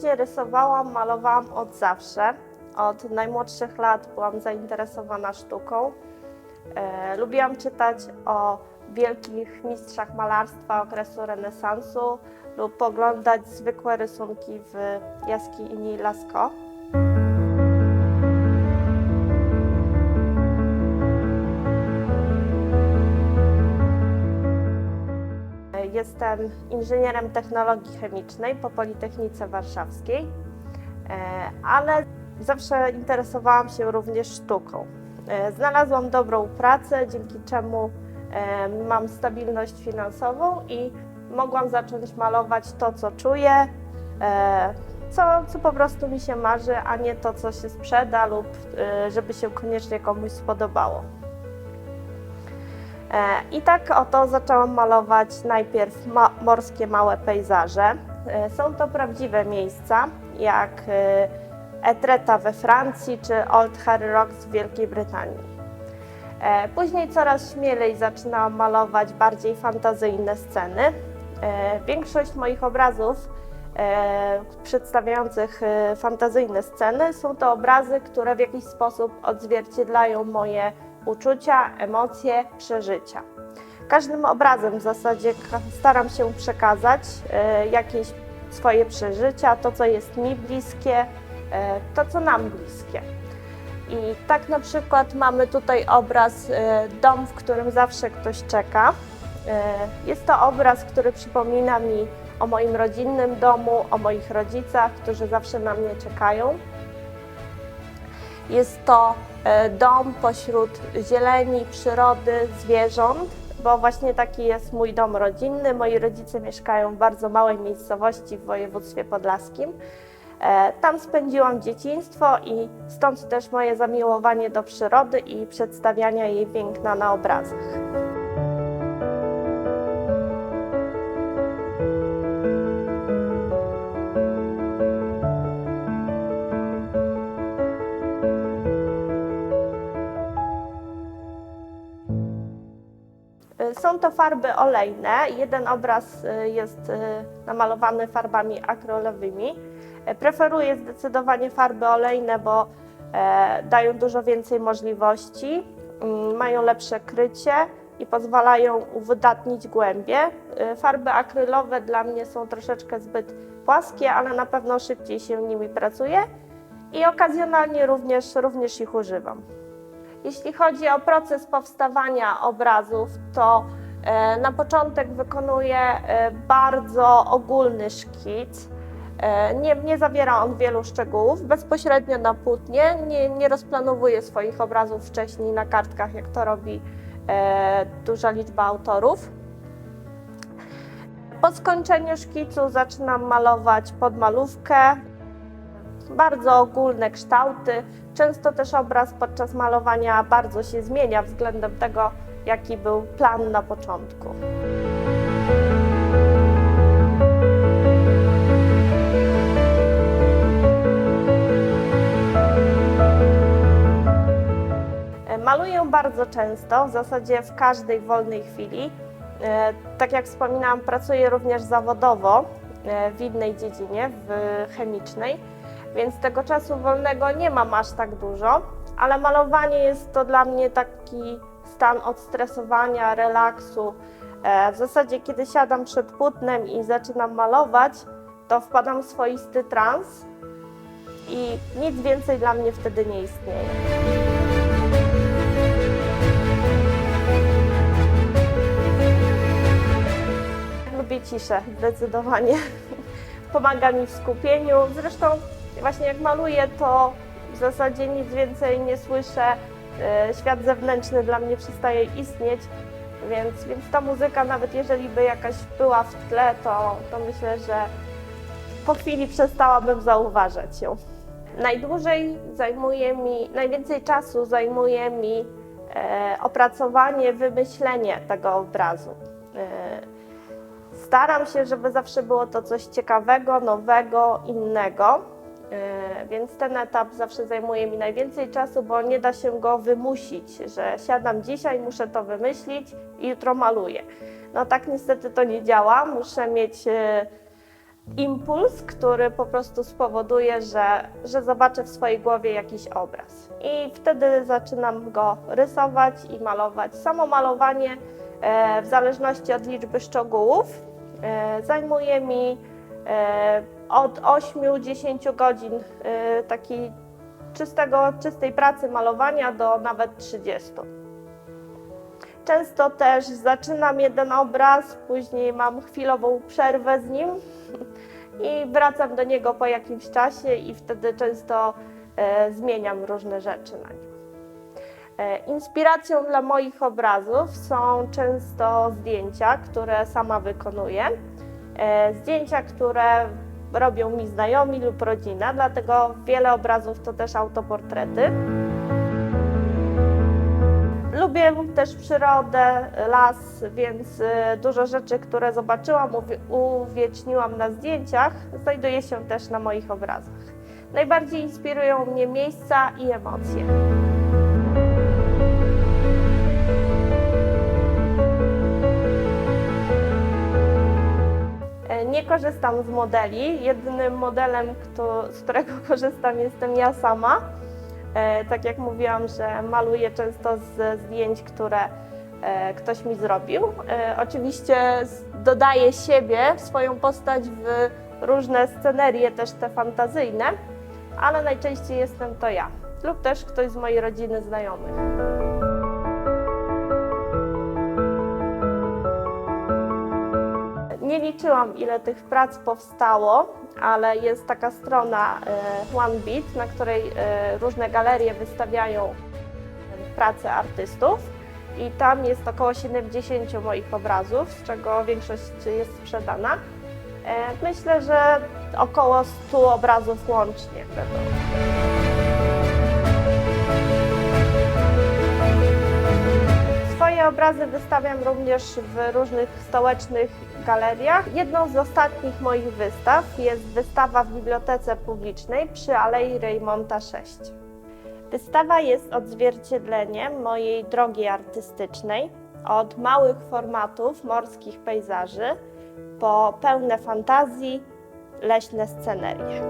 zasadzie rysowałam, malowałam od zawsze. Od najmłodszych lat byłam zainteresowana sztuką. E, lubiłam czytać o wielkich mistrzach malarstwa okresu renesansu lub oglądać zwykłe rysunki w jaskini Lascaux. Jestem inżynierem technologii chemicznej po Politechnice Warszawskiej, e, ale zawsze interesowałam się również sztuką. E, Znalazłam dobrą pracę, dzięki czemu e, mam stabilność finansową i mogłam zacząć malować to, co czuję, co, co po prostu mi się marzy, a nie to, co się sprzeda lub żeby się koniecznie komuś spodobało. E, I tak oto zaczęłam malować najpierw ma morskie małe pejzaże. E, Są to prawdziwe miejsca, jak e, Etreta we Francji czy Old Harry Rocks w Wielkiej Brytanii. Później coraz śmielej zaczynałam malować bardziej fantazyjne sceny. Większość moich obrazów przedstawiających fantazyjne sceny są to obrazy, które w jakiś sposób odzwierciedlają moje uczucia, emocje, przeżycia. Każdym obrazem w zasadzie staram się przekazać e, jakieś swoje przeżycia, to co jest mi bliskie, e, to co nam bliskie. I tak na przykład mamy tutaj obraz e, dom, w którym zawsze ktoś czeka. Jest to obraz, który przypomina mi o moim rodzinnym domu, o moich rodzicach, którzy zawsze na mnie czekają. Jest to e, dom pośród zieleni, przyrody, zwierząt, bo właśnie taki jest mój dom rodzinny. Moi rodzice mieszkają w bardzo małej miejscowości w województwie podlaskim. E, Tam spędziłam dzieciństwo i stąd też moje zamiłowanie do przyrody i przedstawiania jej piękna na obrazach. Są to farby olejne. Jeden obraz y, jest y, namalowany farbami akrolowymi. E, Preferuję zdecydowanie farby olejne, bo e, dają dużo więcej możliwości, mm, mają lepsze krycie i pozwalają uwydatnić głębie. E, Farby akrylowe dla mnie są troszeczkę zbyt płaskie, ale na pewno szybciej się nimi pracuje i okazjonalnie również, również ich używam. Jeśli chodzi o proces powstawania obrazów, to e, na początek wykonuję e, bardzo ogólny szkic. E, Nie, nie zawiera on wielu szczegółów, bezpośrednio na płótnie. Nie, nie rozplanowuję swoich obrazów wcześniej na kartkach, jak to robi duża liczba autorów. Po skończeniu szkicu zaczynam malować podmalówkę, bardzo ogólne kształty. Często też obraz podczas malowania bardzo się zmienia względem tego, jaki był plan na początku. Maluję bardzo często, w zasadzie w każdej wolnej chwili. E, Tak jak wspominałam, pracuję również zawodowo e, w innej dziedzinie, w chemicznej, więc tego czasu wolnego nie mam aż tak dużo, ale malowanie jest to dla mnie taki stan odstresowania, relaksu. E, W zasadzie, kiedy siadam przed płótnem i zaczynam malować, to wpadam w swoisty trans i nic więcej dla mnie wtedy nie istnieje. Lubię ciszę, zdecydowanie. Pomaga mi w skupieniu. Zresztą właśnie jak maluję, to w zasadzie nic więcej nie słyszę. E, Świat zewnętrzny dla mnie przestaje istnieć, więc, więc ta muzyka, nawet jeżeli by jakaś była w tle, to, to myślę, że po chwili przestałabym zauważać ją. Najdłużej zajmuje mi, najwięcej czasu zajmuje mi e, opracowanie, wymyślenie tego obrazu. E, Staram się, żeby zawsze było to coś ciekawego, nowego, innego. E, Więc ten etap zawsze zajmuje mi najwięcej czasu, bo nie da się go wymusić, że siadam dzisiaj, muszę to wymyślić i jutro maluję. No tak niestety to nie działa. Muszę mieć e, impuls, który po prostu spowoduje, że, że zobaczę w swojej głowie jakiś obraz. I wtedy zaczynam go rysować i malować. Samo malowanie, e, w zależności od liczby szczegółów, zajmuje mi od 8-10 godzin e, takiej czystego, czystej pracy malowania do nawet 30. Często też zaczynam jeden obraz, później mam chwilową przerwę z nim i wracam do niego po jakimś czasie i wtedy często e, zmieniam różne rzeczy na nim. E, inspiracją dla moich obrazów są często zdjęcia, które sama wykonuję. Zdjęcia, które robią mi znajomi lub rodzina, dlatego wiele obrazów to też autoportrety. Lubię też przyrodę, las, więc y, dużo rzeczy, które zobaczyłam, uwie- uwieczniłam na zdjęciach, znajduje się też na moich obrazach. Najbardziej inspirują mnie miejsca i emocje. Korzystam z modeli. Jedynym modelem, kto, z którego korzystam, jestem ja sama. E, tak jak mówiłam, że maluję często ze zdjęć, które e, ktoś mi zrobił. E, oczywiście z- dodaję siebie, swoją postać w różne scenerie, też te fantazyjne, ale najczęściej jestem to ja lub też ktoś z mojej rodziny znajomych. Nie liczyłam, ile tych prac powstało, ale jest taka strona e, OneBeat, na której e, różne galerie wystawiają prace artystów. I tam jest około 70 moich obrazów, z czego większość jest sprzedana. E, Myślę, że około 100 obrazów łącznie. Obrazy wystawiam również w różnych stołecznych galeriach. Jedną z ostatnich moich wystaw jest wystawa w Bibliotece Publicznej przy Alei Reymonta 6. Wystawa jest odzwierciedleniem mojej drogi artystycznej od małych formatów morskich pejzaży po pełne fantazji leśne scenerie.